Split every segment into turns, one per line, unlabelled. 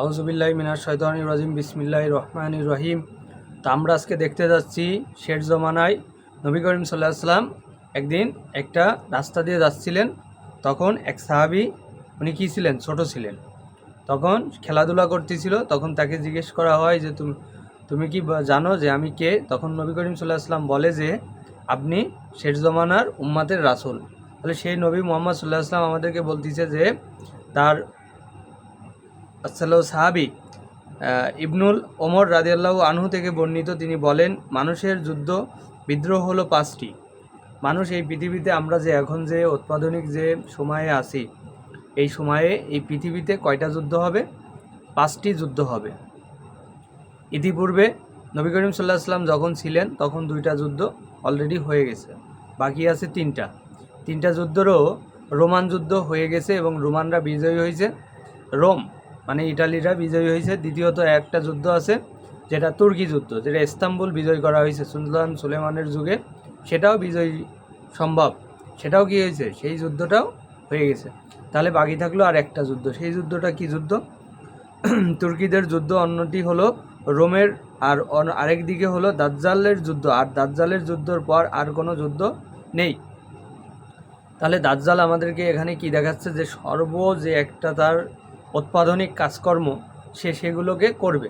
আউজুবিল্লাহ মিনার শৈতানি রাজিম বিসমিল্লাহ রহমান রহিম। তা আমরা আজকে দেখতে যাচ্ছি শেষ জমানায় নবী করিম সাল্লাহ সাল্লাম একদিন একটা রাস্তা দিয়ে যাচ্ছিলেন। তখন এক সাহাবি, উনি কী ছিলেন? ছোট ছিলেন। তখন খেলাধুলা করতেছিল। তখন তাকে জিজ্ঞেস করা হয় যে, তুমি তুমি কি জানো যে আমি কে? তখন নবী করিম সাল্লাহ সাল্লাম বলে যে, আপনি শেষ জমানার উম্মাতের রাসুল। তাহলে সেই নবী মোহাম্মদ সাল্লাহ সাল্লাম আমাদেরকে বলতেছে যে, তার আসসালাম সাহাবি ইবনুল ওমর রাদিয়াল্লাহু আনহু থেকে বর্ণিত তিনি বলেন, মানুষের যুদ্ধ বিদ্রোহ হলো পাঁচটি। মানুষ এই পৃথিবীতে আমরা যে এখন যে উৎপাদনিক যে সময়ে আছি, এই সময়ে এই পৃথিবীতে কয়টা যুদ্ধ হবে? পাঁচটি যুদ্ধ হবে। ইতিপূর্বে নবী করিম সাল্লাহ সাল্লাম যখন ছিলেন, তখন দুইটা যুদ্ধ অলরেডি হয়ে গেছে। বাকি আছে তিনটা। তিনটা যুদ্ধেরও রোমান যুদ্ধ হয়ে গেছে এবং রোমানরা বিজয়ী হয়েছে। রোম মানে ইটালিরা বিজয়ী হয়েছে। দ্বিতীয়ত একটা যুদ্ধ আছে, যেটা তুর্কি যুদ্ধ, যেটা ইস্তাম্বুল বিজয় করা হয়েছে সুলতান সুলেমানের যুগে। সেটাও বিজয়ী সম্ভব। সেটাও কি হয়েছে? সেই যুদ্ধটাও হয়ে গেছে। তাহলে বাকি থাকল আর একটা যুদ্ধ। সেই যুদ্ধটা কি যুদ্ধ? তুর্কিদের যুদ্ধ অন্যটি হলো রোমের আর আরেক দিকে হলো দাজ্জালের যুদ্ধ। আর দাজ্জালের যুদ্ধর পর আর কোনো যুদ্ধ নেই। তাহলে দাজ্জাল আমাদেরকে এখানে কি দেখাচ্ছে? যে সর্ব যে একটা তার উৎপাদনিক কাজকর্ম সে সেগুলোকে করবে।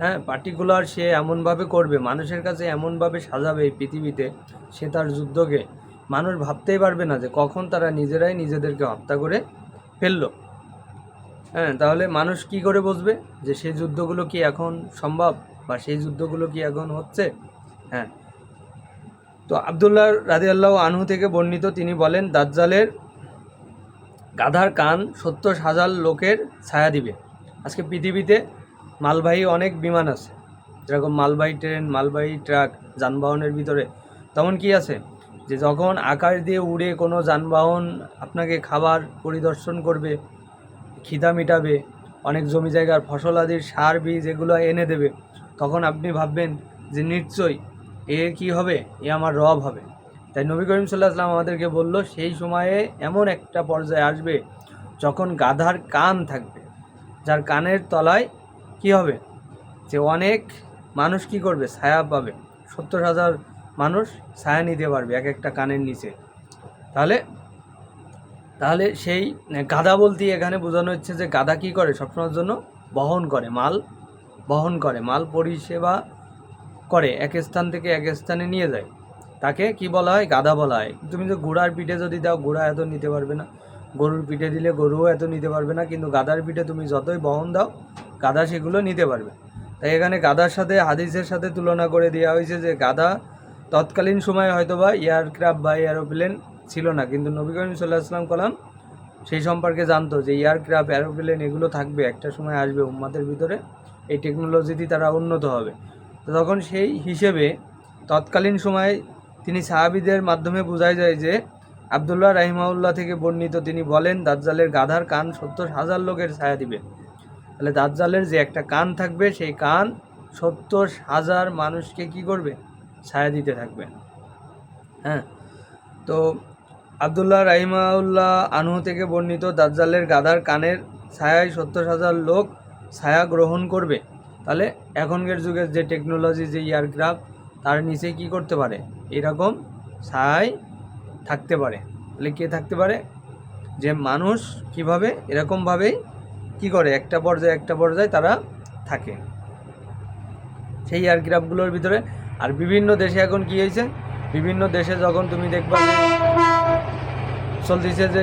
হ্যাঁ পার্টিকুলার সে এমনভাবে করবে, মানুষের কাছে এমনভাবে সাজাবে এই পৃথিবীতে, সে তার যুদ্ধকে। মানুষ ভাবতেই পারবে না যে কখন তারা নিজেরাই নিজেদেরকে হত্যা করে ফেলল। হ্যাঁ তাহলে মানুষ কি করে বুঝবে যে সেই যুদ্ধগুলো কি এখন সম্ভব বা সেই যুদ্ধগুলো কি এখন হচ্ছে? হ্যাঁ। তো আবদুল্লাহ রাজি আল্লাহ আনহু থেকে বর্ণিত তিনি বলেন, দাজ্জালের গাধার কান সত্তর হাজার লোকের ছায়া দিবে। আজকে পৃথিবীতে মালবাহী অনেক বিমান আছে। যেরকম মালবাহী ট্রেন, মালবাহী ট্রাক, যানবাহনের ভিতরে। তেমন কি আছে? যে যখন আকাশ দিয়ে উড়ে কোনো যানবাহন আপনাকে খাবার পরিদর্শন করবে, খিদা মিটাবে, অনেক জমি জায়গার ফসল আদির সার, বীজ এগুলো এনে দেবে, তখন আপনি ভাববেন যে নিশ্চয়ই এ কি হবে? এ আমার রব হবে। তাই নবী করিম সাল্লাহ আসলাম আমাদেরকে বলল, সেই সময়ে এমন একটা পর্যায়ে আসবে যখন গাধার কান থাকবে, যার কানের তলায় কি হবে? যে অনেক মানুষ কি করবে? ছায়া পাবে। সত্তর হাজার মানুষ ছায়া নিতে পারবে এক একটা কানের নিচে। তাহলে তাহলে সেই গাধা বলতে এখানে বোঝানো হচ্ছে যে গাধা কি করে? সবসময়ের জন্য বহন করে, মাল বহন করে, মাল পরিষেবা করে, এক স্থান থেকে এক স্থানে নিয়ে যায়। তাকে কি বলা হয়? গাধা বলা হয়। তুমি যে ঘোড়ার পিঠে যদি দাও ঘোড়া এত নিতে পারবে না। গরুর পিঠে দিলে গরুও এত নিতে পারবে না, কিন্তু গাধার পিঠে তুমি যতই বহন দাও, গাধা সেগুলো নিতে পারবে। তাই এখানে গাধার সাথে, হাদিসের সাথে তুলনা করে দেওয়া হয়েছে যে গাধা তৎকালীন সময়ে হয়তো বা এয়ারক্রাফট বা এরোপ্লেন ছিল না, কিন্তু নবী করিম সাল্লাহ আসলাম কলাম সেই সম্পর্কে জানতো যে এয়ারক্রাফট এরোপ্লেন এগুলো থাকবে, একটা সময় আসবে উম্মাদের ভিতরে, এই টেকনোলজিটি তারা উন্নত হবে। তো তখন সেই হিসেবে তৎকালীন সময়ে তিনি সাহাবিদের মাধ্যমে বোঝাই যায় যে আবদুল্লাহ রাহিমাউল্লাহ থেকে বর্ণিত তিনি বলেন, দাজ্জালের গাধার কান সত্তর হাজার লোকের ছায়া দিবে। তাহলে দাজ্জালের যে একটা কান থাকবে, সেই কান সত্তর হাজার মানুষকে কি করবে? ছায়া দিতে থাকবে। হ্যাঁ তো আবদুল্লাহ রাহিমাউল্লাহ আনহু থেকে বর্ণিত, দাজ্জালের গাধার কানের ছায়ায় সত্তর হাজার লোক ছায়া গ্রহণ করবে। তাহলে এখনকার যুগের যে টেকনোলজি যে এয়ারক্রাফট তার নিচে কি করতে পারে? এরকম ছায়ায় থাকতে পারে। তাহলে কে থাকতে পারে? যে মানুষ কীভাবে, এরকমভাবেই কি করে? একটা পর্যায়ে একটা পর্যায়ে তারা থাকে। সেই আর এয়ারক্রাফটগুলোর ভিতরে। আর বিভিন্ন দেশে এখন কি হয়েছে? বিভিন্ন দেশে যখন তুমি দেখবা চলতেছে যে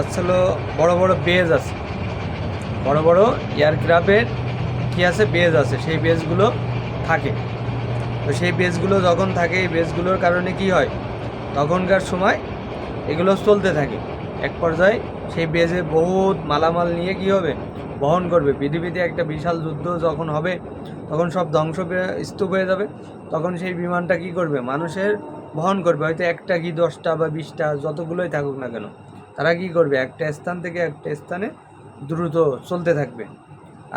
আসলে বড় বড় বেজ আছে। বড় বড় এয়ারক্রাফটের কি আছে? বেজ আছে। সেই বেজগুলো থাকে। তো সেই বেজগুলো যখন থাকে, এই বেজগুলোর কারণে কি হয়? তখনকার সময় এগুলো চলতে থাকে। এক পর্যায়ে সেই বেজে বহুত মালামাল নিয়ে কি হবে? বহন করবে। পৃথিবীতে একটা বিশাল যুদ্ধ যখন হবে, তখন সব ধ্বংস স্তূপ হয়ে যাবে। তখন সেই বিমানটা কি করবে? মানুষের বহন করবে। হয়তো একটা কি দশটা বা বিশটা, যতগুলোই থাকুক না কেন, তারা কি করবে? একটা স্থান থেকে একটা স্থানে দ্রুত চলতে থাকবে।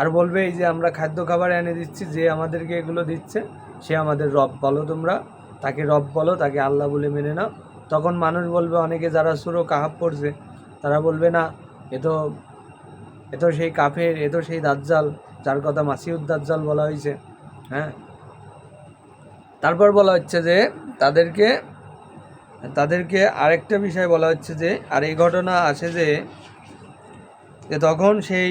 আর বলবে, এই যে আমরা খাদ্য খাবার এনে দিচ্ছি, যে আমাদেরকে এগুলো দিচ্ছে সে আমাদের রব বলো তোমরা। তাকে রব বলো, তাকে আল্লাহ বলে মেনে নাও। তখন মানুষ বলবে, অনেকে যারা সুরো কাহাব পড়ছে, তারা বলবে, না, এ তো এ তো সেই কাফের, এ তো সেই দাজ্জাল, যার কথা মাসিউদ দাজ্জাল বলা হয়েছে। হ্যাঁ? তারপর বলা হচ্ছে যে, তাদেরকে তাদেরকে আরেকটা বিষয় বলা হচ্ছে যে, আর এই ঘটনা আছে যে তখন সেই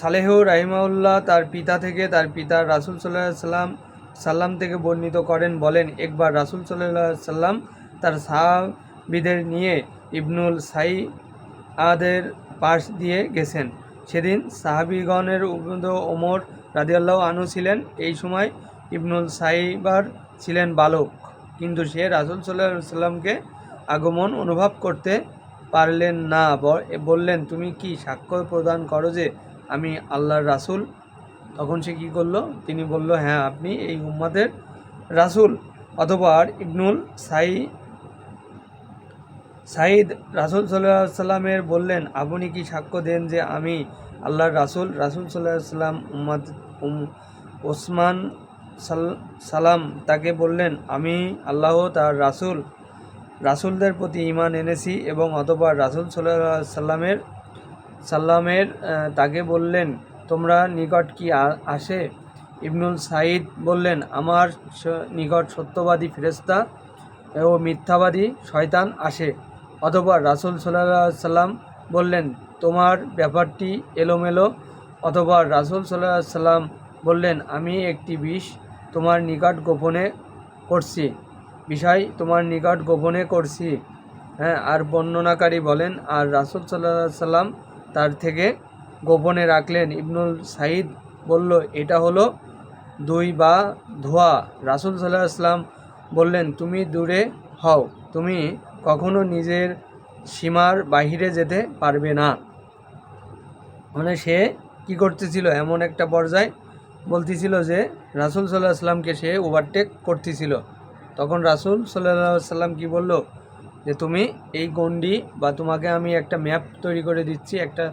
সালেহ রাহিমাউল্লাহ তার পিতা থেকে তার পিতা রাসুল সাল্লাহ সাল্লাম সাল্লাম থেকে বর্ণিত করেন, বলেন, একবার রাসুল সাল্লাহ সাল্লাম তার সাহাবিদের নিয়ে ইবনুল সাই আদের পাশ দিয়ে গেছেন। সেদিন সাহাবিগণের ওমর রাদিয়াল্লাহ আনু ছিলেন। এই সময় ইবনুল সাইবার ছিলেন বালক। কিন্তু সে রাসুল সাল্লাহ সাল্লামকে আগমন অনুভব করতে পারলেন না বললেন, তুমি কি সাক্ষ্য প্রদান করো যে আমি আল্লাহর রাসূল? তখন সে কি করল? তিনি বলল হ্যাঁ আপনি এই উম্মাদের রাসূল। অতঃপর ইবনুল সাই সাইদ রাসুল সাল্লাহ সাল্লামের বললেন, আপনি কি সাক্ষ্য দেন যে আমি আল্লাহর রাসূল? রাসুল সাল্লাহ সাল্লাম উম্মাদ, উম, ওসমান সাল- সালাম তাকে বললেন, আমি আল্লাহ তার রাসূল। রাসূলদের প্রতি ঈমান এনেছি এবং অতঃপর রাসূল সাল্লাহ সাল্লামের সাল্লামের তাকে বললেন, তোমরা নিকট কি আসে? ইবনুল সাইদ বললেন, আমার নিকট সত্যবাদী ফেরেস্তা ও মিথ্যাবাদী শয়তান আসে। অতঃপর রাসূল সাল্লাহ সাল্লাম বললেন, তোমার ব্যাপারটি এলোমেলো। অথবা রাসূল সাল্লাহ সাল্লাম বললেন, আমি একটি বিষ তোমার নিকট গোপনে করছি। বিষয় তোমার নিকট গোপনে করছি। হ্যাঁ আর বর্ণনাকারী বলেন, আর রাসূল সাল্লাহ সাল্লাম তার থেকে গোপনে রাখলেন। ইবনুল সাইদ বলল, এটা হলো দুই বা ধোয়া। রাসুল সাল্লাহ সাল্লাম বললেন, তুমি দূরে হও। তুমি কখনো নিজের সীমার বাহিরে যেতে পারবে না। মানে সে কি করতেছিল? এমন একটা পর্যায়ে বলতেছিল যে, রাসূল সাল্লাহ সাল্লামকে সে ওভারটেক করতেছিল। তখন রাসূল সাল্লাহ সাল্লাম কি বলল? যে তুমি এই গণ্ডি বা তোমাকে আমি একটা ম্যাপ তৈরি করে দিচ্ছি, একটা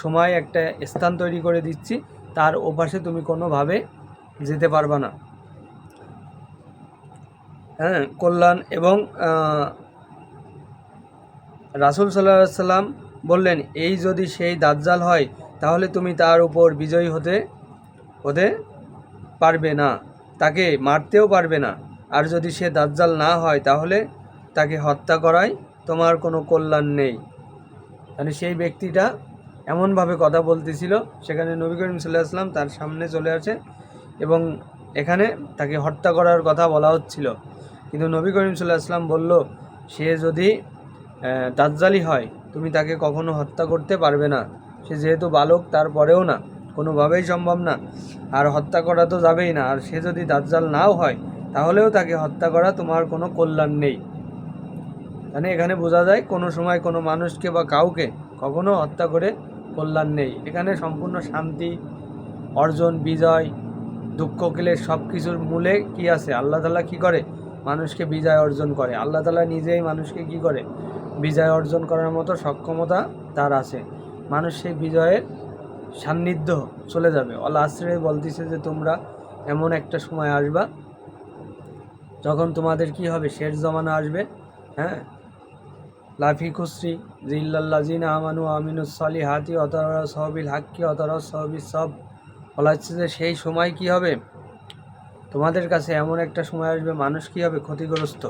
সময়, একটা স্থান তৈরি করে দিচ্ছি, তার ওপাশে তুমি কোনোভাবে যেতে পারবা না। হ্যাঁ কল্যাণ এবং রাসূল সাল্লাহ সাল্লাম বললেন, এই যদি সেই দাজ্জাল হয়, তাহলে তুমি তার উপর বিজয়ী হতে হতে পারবে না। তাকে মারতেও পারবে না। আর যদি সে দাজ্জাল না হয়, তাহলে তাকে হত্যা করায় তোমার কোনো কল্যাণ নেই। মানে সেই ব্যক্তিটা এমনভাবে কথা বলতেছিল, সেখানে নবী করিম সাল্লাহ আসলাম তার সামনে চলে আসে এবং এখানে তাকে হত্যা করার কথা বলা হচ্ছিল। কিন্তু নবী করিম সাল্লাহ আসলাম বলল, সে যদি দাজ্জালি হয়, তুমি তাকে কখনো হত্যা করতে পারবে না। সে যেহেতু বালক, তারপরেও না, কোনোভাবেই সম্ভব না। আর হত্যা করা তো যাবেই না। আর সে যদি দাজ্জাল নাও হয় তাহলেও তাকে হত্যা করা তোমার কোনো কল্যাণ নেই। মানে এখানে বোঝা যায় কোনো সময় কোনো মানুষকে বা কাউকে কখনো হত্যা করে কল্যাণ নেই। এখানে সম্পূর্ণ শান্তি, অর্জন, বিজয়, দুঃখ, ক্লেশ সব কিছুর মূলে কি আছে? আল্লাহ তালা কি করে? মানুষকে বিজয় অর্জন করে। আল্লাহ তালা নিজেই মানুষকে কি করে? বিজয় অর্জন করার মতো সক্ষমতা তার আছে। মানুষ সেই বিজয়ের সান্নিধ্য চলে যাবে। অল আশ্রয় বলতেছে যে তোমরা এমন একটা সময় আসবা যখন তোমাদের কি হবে? শেষ জমানা আসবে হ্যাঁ? লাফি খুসরি যে ইল্লাল্লাজিনা আমানু আমিনুস সালি হাতি অতরা সহবিল হাক্কি অতরা সহবিল সব। বলা হচ্ছে যে সেই সময় কি হবে? তোমাদের কাছে এমন একটা সময় আসবে, মানুষ কি হবে? ক্ষতিগ্রস্ত।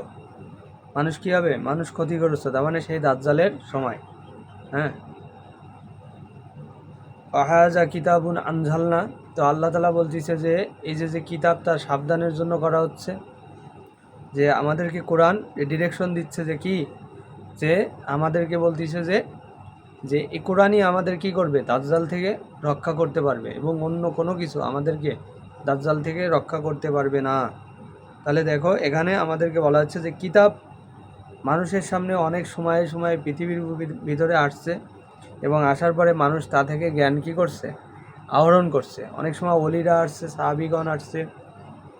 মানুষ কি হবে? মানুষ ক্ষতিগ্রস্ত। তার মানে সেই দাজ্জালের সময় হ্যাঁ? আহাজা কিতাবুন আনঝালনা। তো আল্লাহ তালা বলতেছে যে, এই যে যে কিতাব তার সাবধানের জন্য করা হচ্ছে যে আমাদেরকে কোরআন ডিরেকশন দিচ্ছে যে কি? যে আমাদেরকে বলতেছে যে যে এই কোরআনই আমাদের কি করবে? দাজ্জাল থেকে রক্ষা করতে পারবে এবং অন্য কোনো কিছু আমাদেরকে দাজ্জাল থেকে রক্ষা করতে পারবে না। তাহলে দেখো, এখানে আমাদেরকে বলা হচ্ছে যে কিতাব মানুষের সামনে অনেক সময়ে সময়ে পৃথিবীর ভিতরে আসছে এবং আসার পরে মানুষ তা থেকে জ্ঞান কি করছে? আহরণ করছে। অনেক সময় অলিরা আসছে, সাহাবিগণ আসছে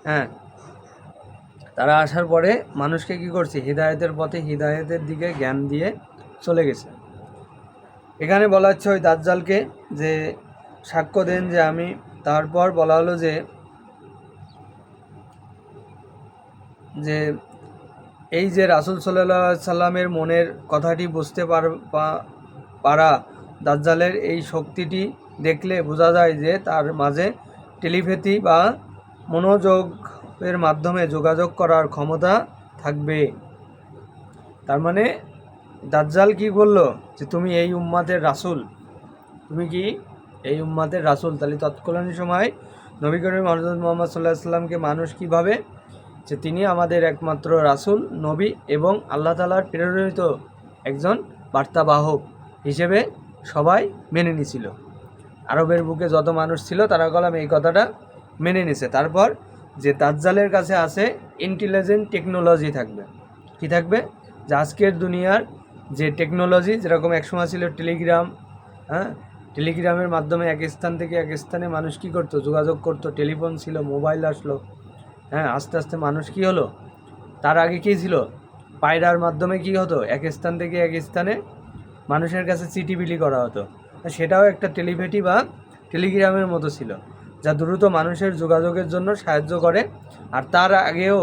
হ্যাঁ তারা আসার পরে মানুষকে কি করছে? হৃদায়তের পথে হৃদায়তের দিকে জ্ঞান দিয়ে চলে গেছে। এখানে বলা হচ্ছে ওই দাজ্জালকে যে সাক্ষ্য দেন যে আমি, তারপর বলা হলো যে যে এই যে রাসুল সাল্লাহ সাল্লামের মনের কথাটি বুঝতে পার পারা দাজ্জালের এই শক্তিটি দেখলে বোঝা যায় যে তার মাঝে টেলিপ্যাথি বা মনোযোগের মাধ্যমে যোগাযোগ করার ক্ষমতা থাকবে। তার মানে দাজ্জাল কি বলল যে, তুমি এই উম্মাদের রাসূল? তুমি কি এই উম্মাদের রাসূল? তাহলে তৎকালীন সময় নবী করিম মোহাম্মদ সাল্লাহ সাল্লামকে মানুষ কীভাবে, যে তিনি আমাদের একমাত্র রাসূল, নবী এবং আল্লাহ তালার প্রেরিত একজন বার্তাবাহক হিসেবে সবাই মেনে নিছিল। আরবের বুকে যত মানুষ ছিল, তারা কলাম এই কথাটা মেনে নিছে। তারপর যে দাজ্জালের কাছে আছে ইন্টেলিজেন্ট টেকনোলজি থাকবে। কি থাকবে? যে আজকের দুনিয়ার যে টেকনোলজি যেরকম একসময় ছিল টেলিগ্রাম হ্যাঁ? টেলিগ্রামের মাধ্যমে এক স্থান থেকে এক স্থানে মানুষ কী করতো? যোগাযোগ করতো, টেলিফোন ছিল, মোবাইল আসলো হ্যাঁ? আস্তে আস্তে মানুষ কি হলো? তার আগে কী ছিল? পায়রার মাধ্যমে কি হতো? এক স্থান থেকে এক স্থানে মানুষের কাছে চিঠি বিলি করা হতো। সেটাও একটা টেলিভেটি বা টেলিগ্রামের মতো ছিল। যা দ্রুত মানুষের যোগাযোগের জন্য সাহায্য করে। আর তার আগেও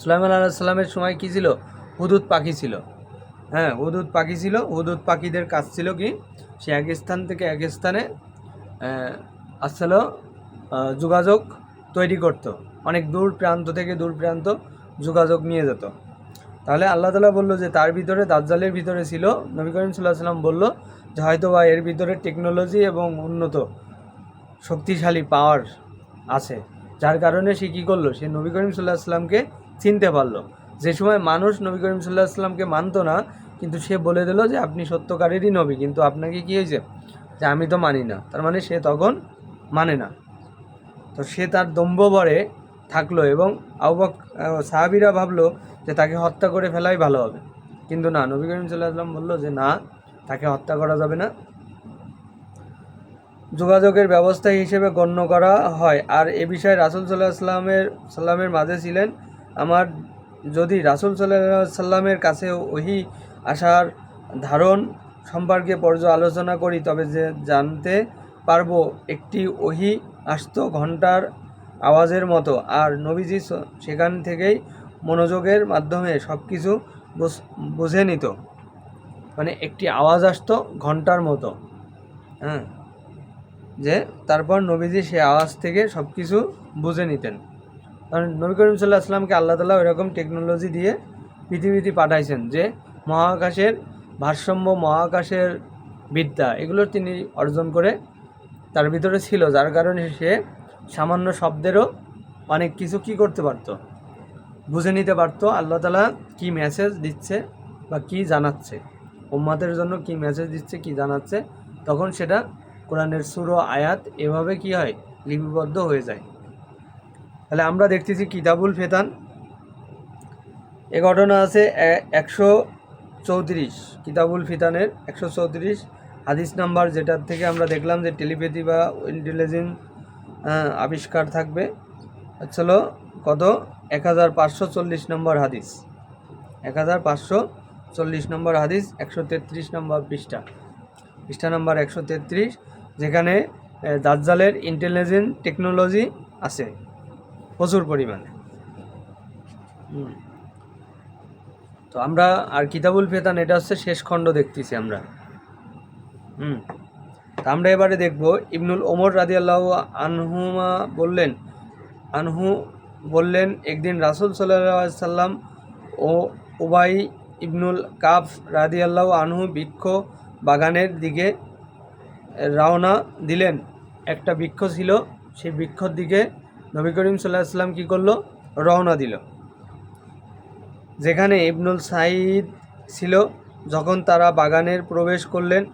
সুলাইমান আলাহিসাল্লামের সময় কী ছিল? হুদুদ পাখি ছিল। হ্যাঁ হুদুদ পাখি ছিল। হুদুদ পাখিদের কাজ ছিল কি? সে এক স্থান থেকে এক স্থানে আসলে যোগাযোগ তৈরি করতো। অনেক দূর প্রান্ত থেকে দূর প্রান্ত যোগাযোগ নিয়ে যেত। তাহলে আল্লাহ তালা বলল যে, তার ভিতরে, দাজ্জালের ভিতরে ছিল। নবী করিম সাল্লাহ সাল্লাম বলল যে হয়তো বা এর ভিতরে টেকনোলজি এবং উন্নত শক্তিশালী পাওয়ার আছে। যার কারণে সে কী করল? সে নবী করিম সাল্লাহ সাল্লামকে চিনতে পারল। যে সময় মানুষ নবী করিম সাল্লাহ সাল্লামকে মানতো না, কিন্তু সে বলে দিল যে, আপনি সত্যকারেরই নবী। কিন্তু আপনাকে কী হয়েছে? যে, আমি তো মানি না। তার মানে সে তখন মানে না। তো সে তার দম্ভ ভরে থাকল এবং আউবাক সাহাবিরা ভাবলো যে, তাকে হত্যা করে ফেলাই ভালো হবে। কিন্তু না, নবী করিম সাল্লাহ সাল্লাম বলল যে, না, তাকে হত্যা করা যাবে না। যোগাযোগের ব্যবস্থা হিসেবে গণ্য করা হয়। আর এ বিষয়ে রাসুল সাল্লাহ সাল্লামের সাল্লামের মাঝে ছিলেন। আমার যদি রাসুল সাল্লাহ সাল্লামের কাছে ওহি আসার ধারণ সম্পর্কে পর্যালোচনা করি, তবে যে জানতে পারব একটি ওহি আসতো ঘণ্টার আওয়াজের মতো। আর নবীজি সেখান থেকেই মনোযোগের মাধ্যমে সব কিছু বুঝে নিত। মানে একটি আওয়াজ আসতো ঘণ্টার মতো। হ্যাঁ। যে তারপর নবীজি সে আওয়াজ থেকে সব কিছু বুঝে নিতেন। কারণ নবী করিম সাল্লাহ আসলামকে আল্লাহ তালা ওইরকম টেকনোলজি দিয়ে পৃথিবীতে পাঠাইছেন যে মহাকাশের ভারসাম্য, মহাকাশের বিদ্যা, এগুলো তিনি অর্জন করে তার ভিতরে ছিল। যার কারণে সে সামান্য শব্দেরও অনেক কিছু কি করতে পারতো? বুঝে নিতে পারতো আল্লাহ তালা কী মেসেজ দিচ্ছে বা কী জানাচ্ছে। উম্মাদের জন্য কি মেসেজ দিচ্ছে, কি জানাচ্ছে, তখন সেটা কোরআনের সুরো, আয়াত এভাবে কি হয়? লিপিবদ্ধ হয়ে যায়। তাহলে আমরা দেখতেছি কিতাবুল ফেতান। এ ঘটনা আছে একশো চৌত্রিশ। কিতাবুল ফিতানের একশো চৌত্রিশ হাদিস নাম্বার, যেটার থেকে আমরা দেখলাম যে টেলিপ্যাথি বা ইন্টেলিজেন্স আবিষ্কার থাকবে। হচ্ছিল কত? এক হাজার পাঁচশো চল্লিশ নম্বর হাদিস। এক হাজার পাঁচশো চল্লিশ নম্বর হাদিস, একশো তেত্রিশ নম্বর পৃষ্ঠা। পৃষ্ঠা নম্বর একশো তেত্রিশ। যেখানে দাজ্জালের ইন্টেলিজেন্ট টেকনোলজি আছে, প্রচুর পরিমাণে। তো আমরা আর কিতাবুল ফেতান, এটা হচ্ছে শেষ খণ্ড দেখতেছি আমরা। হুম। তা আমরা এবারে দেখব, ইবনুল ওমর রাদিয়াল্লাহ আনহুমা বললেন, আনহু বললেন, একদিন রাসুল সাল্লাম ও ওবাই ইবনুল কাফ রাদিয়াল্লাহ আনহু বৃক্ষ বাগানের দিকে রওনা দিলেন। একটা বৃক্ষ ছিল, সেই বৃক্ষর দিকে নবী করিম সাল্লাহ কী করল? রওনা দিল। যেখানে ইবনুল সাইদ ছিল, যখন তারা বাগানের প্রবেশ করলেন,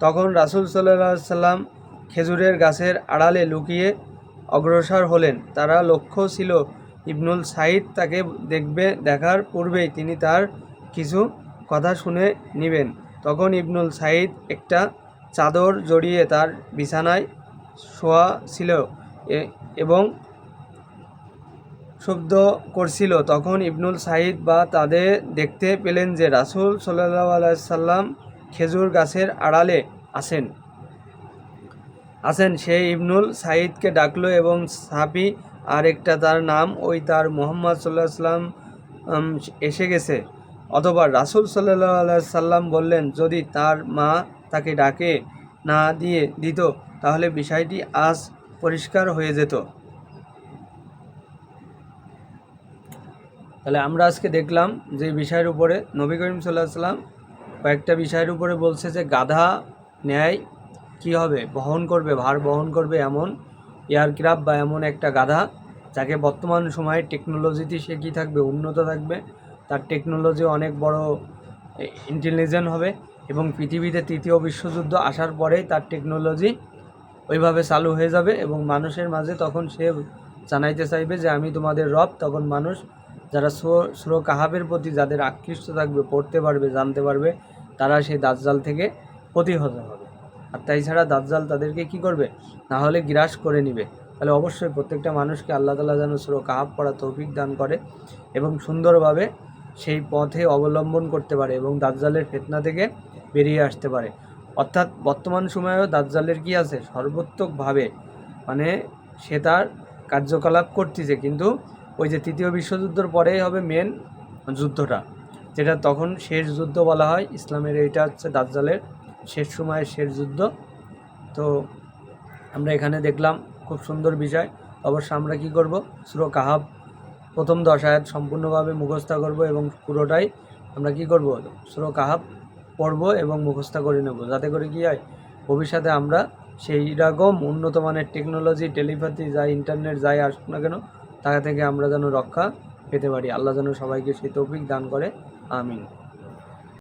তখন রাসুল সাল্লাহ সাল্লাম খেজুরের গাছের আড়ালে লুকিয়ে অগ্রসর হলেন। তারা লক্ষ্য ছিল, ইবনুল সাইদ তাকে দেখবে, দেখার পূর্বেই তিনি তার কিছু কথা শুনে নেবেন। তখন ইবনুল সাইদ একটা চাদর জড়িয়ে তার বিছানায় শোয়া ছিল এবং শব্দ করছিল। তখন ইবনুল সাইদ বা তাদের দেখতে পেলেন যে রাসুল সাল্লাহ আলাইসাল্লাম খেজুর গাছের আড়ালে আসেন। আসেন। সে ইবনুল সাইদকে ডাকলো এবং সাপি আর একটা তার নাম, ওই তার মোহাম্মদ সাল্লাহ সাল্লাম এসে গেছে। অথবা রাসুল সাল্লাহ সাল্লাম বললেন, যদি তার মা তাকে ডাকে না দিয়ে দিত, তাহলে বিষয়টি আজ পরিষ্কার হয়ে যেত। তাহলে আমরা আজকে দেখলাম যে বিষয়ের উপরে নবী করিম সাল্লাহ সাল্লাম কয়েকটা বিষয়ের উপরে বলছে যে গাধা ন্যায় কি হবে? বহন করবে, ভার বহন করবে এমন এয়ারক্রাফট বা এমন একটা গাধা যাকে বর্তমান সময়ে টেকনোলজিতে সে কী থাকবে? উন্নত থাকবে। তার টেকনোলজি অনেক বড় ইন্টেলিজেন্ট হবে। এবং পৃথিবীতে তৃতীয় বিশ্বযুদ্ধ আসার পরেই তার টেকনোলজি ওইভাবে চালু হয়ে যাবে এবং মানুষের মাঝে তখন সে জানাইতে চাইবে যে, আমি তোমাদের রব। তখন মানুষ যারা সুরো কাহাবের প্রতি যাদের আকৃষ্ট থাকবে, পড়তে পারবে, জানতে পারবে, তারা সেই দাজ্জাল থেকে প্রতিহত হবে। আর তাই ছাড়া দাজ্জাল তাদেরকে কি করবে? না হলে গ্রাস করে নিবে। তাহলে অবশ্যই প্রত্যেকটা মানুষকে আল্লাহ তালা যেন সুরো কাহাব পড়া তৌফিক দান করে এবং সুন্দরভাবে সেই পথে অবলম্বন করতে পারে এবং দাজ্জালের ফেতনা থেকে বেরিয়ে আসতে পারে। অর্থাৎ বর্তমান সময়েও দাজ্জালের কি আছে? সর্বোত্তকভাবে মানে সে তার কার্যকলাপ করতেছে। কিন্তু ওই যে তৃতীয় বিশ্বযুদ্ধের পরেই হবে মেন যুদ্ধটা, যেটা তখন শেষ যুদ্ধ বলা হয়। ইসলামের এইটা হচ্ছে দাজ্জালের শেষ সময়ের শেষ যুদ্ধ। তো আমরা এখানে দেখলাম খুব সুন্দর বিষয়। অবশ্য আমরা কি করব? সুরো কাহাব প্রথম দশ আয়াত সম্পূর্ণভাবে মুখস্থ করব এবং পুরোটাই আমরা কি করব? সুরো কাহাব পড়ব এবং মুখস্থ করে নেব। যাতে করে কি হয়, ভবিষ্যতে আমরা সেই রকম উন্নত মানের টেকনোলজি টেলিপ্যাথি যাই ইন্টারনেট যাই আসুক না কেন তা থেকে আমরা যেন রক্ষা পেতে পারি। আল্লাহ যেন সবাইকে সেই তৌফিক দান করে। আমিন।